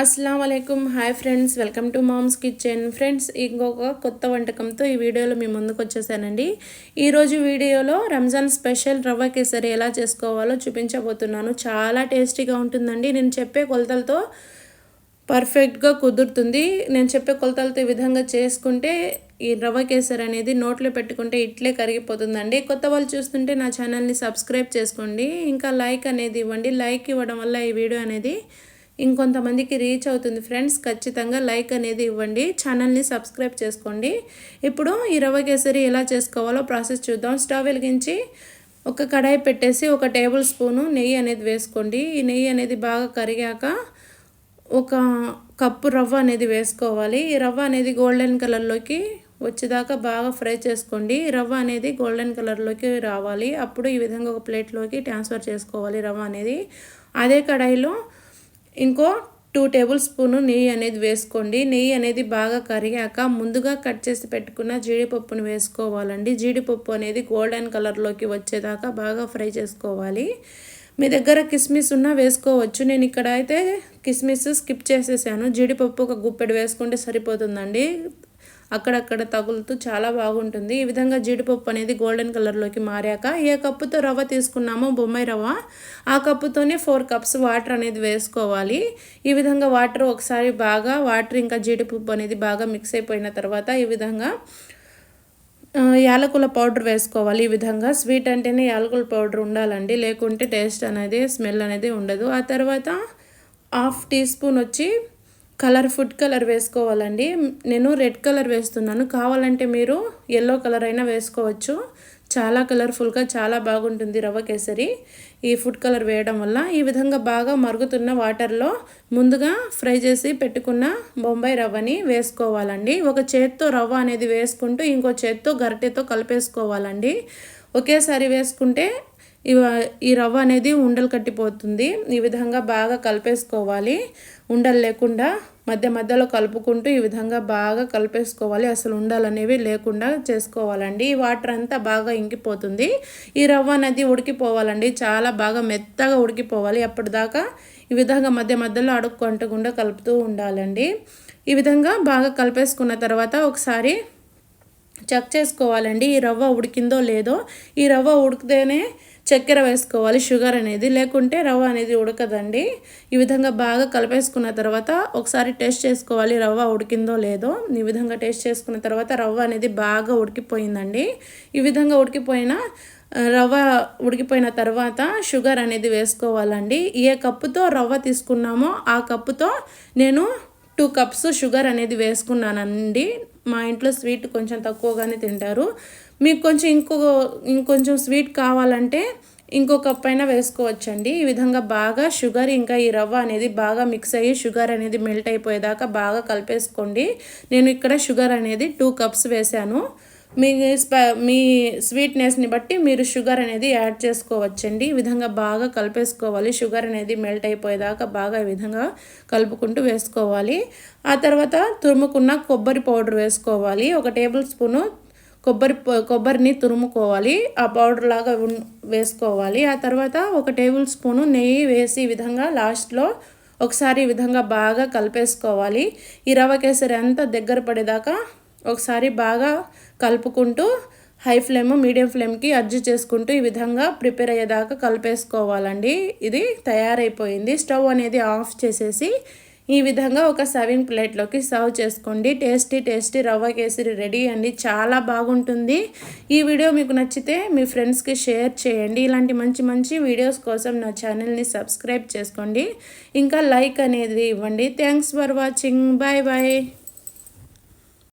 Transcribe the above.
అస్సలం అయికం hi friends welcome to mom's kitchen. Friends ఇంకొక కొత్త వంటకంతో ఈ వీడియోలో మీ ముందుకు వచ్చేసానండి. ఈరోజు వీడియోలో రంజాన్ స్పెషల్ రవ్వ కేసరి ఎలా చేసుకోవాలో చూపించబోతున్నాను. చాలా టేస్టీగా ఉంటుందండి. నేను చెప్పే కొలతలతో పర్ఫెక్ట్గా కుదురుతుంది. నేను చెప్పే కొలతలతో ఈ విధంగా చేసుకుంటే ఈ రవ్వ కేసరి అనేది నోట్లో పెట్టుకుంటే ఇట్లే కరిగిపోతుందండి. కొత్త వాళ్ళు చూస్తుంటే నా ఛానల్ని సబ్స్క్రైబ్ చేసుకోండి. ఇంకా లైక్ అనేది ఇవ్వండి. లైక్ ఇవ్వడం వల్ల ఈ వీడియో అనేది ఇంకొంతమందికి రీచ్ అవుతుంది ఫ్రెండ్స్ ఖచ్చితంగా లైక్ అనేది ఇవ్వండి. ఛానల్ని సబ్స్క్రైబ్ చేసుకోండి. ఇప్పుడు ఈ రవ్వ కేసరి ఎలా చేసుకోవాలో ప్రాసెస్ చూద్దాం. స్టవ్ వెలిగించి ఒక కడాయి పెట్టేసి ఒక టేబుల్ స్పూను నెయ్యి అనేది వేసుకోండి. ఈ నెయ్యి అనేది బాగా కరిగాక ఒక కప్పు రవ్వ అనేది వేసుకోవాలి. ఈ రవ్వ అనేది గోల్డెన్ కలర్లోకి వచ్చేదాకా బాగా ఫ్రై చేసుకోండి. రవ్వ అనేది గోల్డెన్ కలర్లోకి రావాలి. అప్పుడు ఈ విధంగా ఒక ప్లేట్లోకి ట్రాన్స్ఫర్ చేసుకోవాలి రవ్వ అనేది. అదే కడాయిలో ఇంకో టూ టేబుల్ స్పూను నెయ్యి అనేది వేసుకోండి. నెయ్యి అనేది బాగా కరిగాక ముందుగా కట్ చేసి పెట్టుకున్న జీడిపప్పును వేసుకోవాలండి. జీడిపప్పు అనేది గోల్డెన్ కలర్లోకి వచ్చేదాకా బాగా ఫ్రై చేసుకోవాలి. మీ దగ్గర కిస్మిస్ ఉన్నా వేసుకోవచ్చు. నేను ఇక్కడ అయితే కిస్మిస్ స్కిప్ చేసేసాను. జీడిపప్పు ఒక గుప్పెడు వేసుకుంటే సరిపోతుందండి. అక్కడక్కడ తగులుతూ చాలా బాగుంటుంది. ఈ విధంగా జీడిపప్పు అనేది గోల్డెన్ కలర్లోకి మారాక ఏ కప్పుతో రవ్వ తీసుకున్నామో బొమ్మాయి రవ్వ ఆ కప్పుతోనే ఫోర్ కప్స్ వాటర్ అనేది వేసుకోవాలి. ఈ విధంగా వాటర్ ఒకసారి బాగా వాటర్ ఇంకా జీడిపప్పు అనేది బాగా మిక్స్ అయిపోయిన తర్వాత ఈ విధంగా యాలకుల పౌడర్ వేసుకోవాలి. ఈ విధంగా స్వీట్ అంటేనే యాలకుల పౌడర్ ఉండాలండి. లేకుంటే టేస్ట్ అనేది స్మెల్ అనేది ఉండదు. ఆ తర్వాత హాఫ్ టీ స్పూన్ వచ్చి కలర్ ఫుడ్ కలర్ వేసుకోవాలండి. నేను రెడ్ కలర్ వేస్తున్నాను. కావాలంటే మీరు ఎల్లో కలర్ అయినా వేసుకోవచ్చు. చాలా కలర్ఫుల్గా చాలా బాగుంటుంది రవ్వ కేసరి. ఈ ఫుడ్ కలర్ వేయడం వల్ల ఈ విధంగా బాగా మరుగుతున్న వాటర్లో ముందుగా ఫ్రై చేసి పెట్టుకున్న బొంబాయి రవ్వని వేసుకోవాలండి. ఒక చేత్తో రవ్వ అనేది వేసుకుంటూ ఇంకో చేత్తో గరిటెతో కలిపేసుకోవాలండి. ఒకేసారి వేసుకుంటే ఈ రవ్వ అనేది ఉండలు కట్టిపోతుంది. ఈ విధంగా బాగా కలిపేసుకోవాలి. ఉండలు లేకుండా మధ్య మధ్యలో కలుపుకుంటూ ఈ విధంగా బాగా కలిపేసుకోవాలి. అసలు ఉండాలనేవి లేకుండా చేసుకోవాలండి. ఈ వాటర్ అంతా బాగా ఇంకిపోతుంది. ఈ రవ్వ అనేది ఉడికిపోవాలండి. చాలా బాగా మెత్తగా ఉడికిపోవాలి. అప్పటిదాకా ఈ విధంగా మధ్య మధ్యలో అడుక్కు అంటకుండా కలుపుతూ ఉండాలండి. ఈ విధంగా బాగా కలిపేసుకున్న తర్వాత ఒకసారి చెక్ చేసుకోవాలండి. ఈ రవ్వ ఉడికిందో లేదో. ఈ రవ్వ ఉడికితేనే చక్కెర వేసుకోవాలి షుగర్ అనేది. లేకుంటే రవ్వ అనేది ఉడకదండి. ఈ విధంగా బాగా కలిపేసుకున్న తర్వాత ఒకసారి టేస్ట్ చేసుకోవాలి రవ్వ ఉడికిందో లేదో. ఈ విధంగా టేస్ట్ చేసుకున్న తర్వాత రవ్వ అనేది బాగా ఉడికిపోయిందండి. ఈ విధంగా ఉడికిపోయిన రవ్వ ఉడికిపోయిన తర్వాత షుగర్ అనేది వేసుకోవాలండి. ఏ కప్పుతో రవ్వ తీసుకున్నామో ఆ కప్పుతో నేను టూ కప్స్ షుగర్ అనేది వేసుకున్నానండి. మా ఇంట్లో స్వీట్ కొంచెం తక్కువగానే తింటారు. మీకు కొంచెం ఇంకో ఇంకొంచెం స్వీట్ కావాలంటే ఇంకో కప్ అయినా వేసుకోవచ్చండి. ఈ విధంగా బాగా షుగర్ ఇంకా ఈ రవ్వ అనేది బాగా మిక్స్ అయ్యి షుగర్ అనేది మెల్ట్ అయిపోయేదాకా బాగా కలిపేసుకోండి. నేను ఇక్కడ షుగర్ అనేది టూ కప్స్ వేశాను. మీ మీ స్వీట్నెస్ని బట్టి మీరు షుగర్ అనేది యాడ్ చేసుకోవచ్చండి. ఈ విధంగా బాగా కలిపేసుకోవాలి. షుగర్ అనేది మెల్ట్ అయిపోయేదాకా బాగా ఈ విధంగా కలుపుకుంటూ వేసుకోవాలి. ఆ తర్వాత తురుముకున్న కొబ్బరి పౌడర్ వేసుకోవాలి. ఒక టేబుల్ స్పూను కొబ్బరి కొబ్బరిని తురుముకోవాలి. ఆ పౌడర్ లాగా వేసుకోవాలి. ఆ తర్వాత ఒక టేబుల్ స్పూను నెయ్యి వేసి ఈ విధంగా లాస్ట్లో ఒకసారి ఈ విధంగా బాగా కలిపేసుకోవాలి. ఈ రవ్వ కేసరి అంతా దగ్గర పడేదాకా ఒకసారి బాగా కలుపుకుంటూ హై ఫ్లేమ్ మీడియం ఫ్లేమ్కి అడ్జస్ట్ చేసుకుంటూ ఈ విధంగా ప్రిపేర్ అయ్యేదాకా కలిపేసుకోవాలండి. ఇది తయారైపోయింది. స్టవ్ అనేది ఆఫ్ చేసేసి ఈ విధంగా ఒక సర్వింగ్ ప్లేట్లోకి సర్వ్ చేసుకోండి. టేస్టీ టేస్టీ రవ్వ కేసరి రెడీ అండి. చాలా బాగుంటుంది. ఈ వీడియో మీకు నచ్చితే మీ ఫ్రెండ్స్కి షేర్ చేయండి. ఇలాంటి మంచి మంచి వీడియోస్ కోసం నా ఛానల్ని సబ్స్క్రైబ్ చేసుకోండి. ఇంకా లైక్ అనేది ఇవ్వండి. Thanks for watching bye bye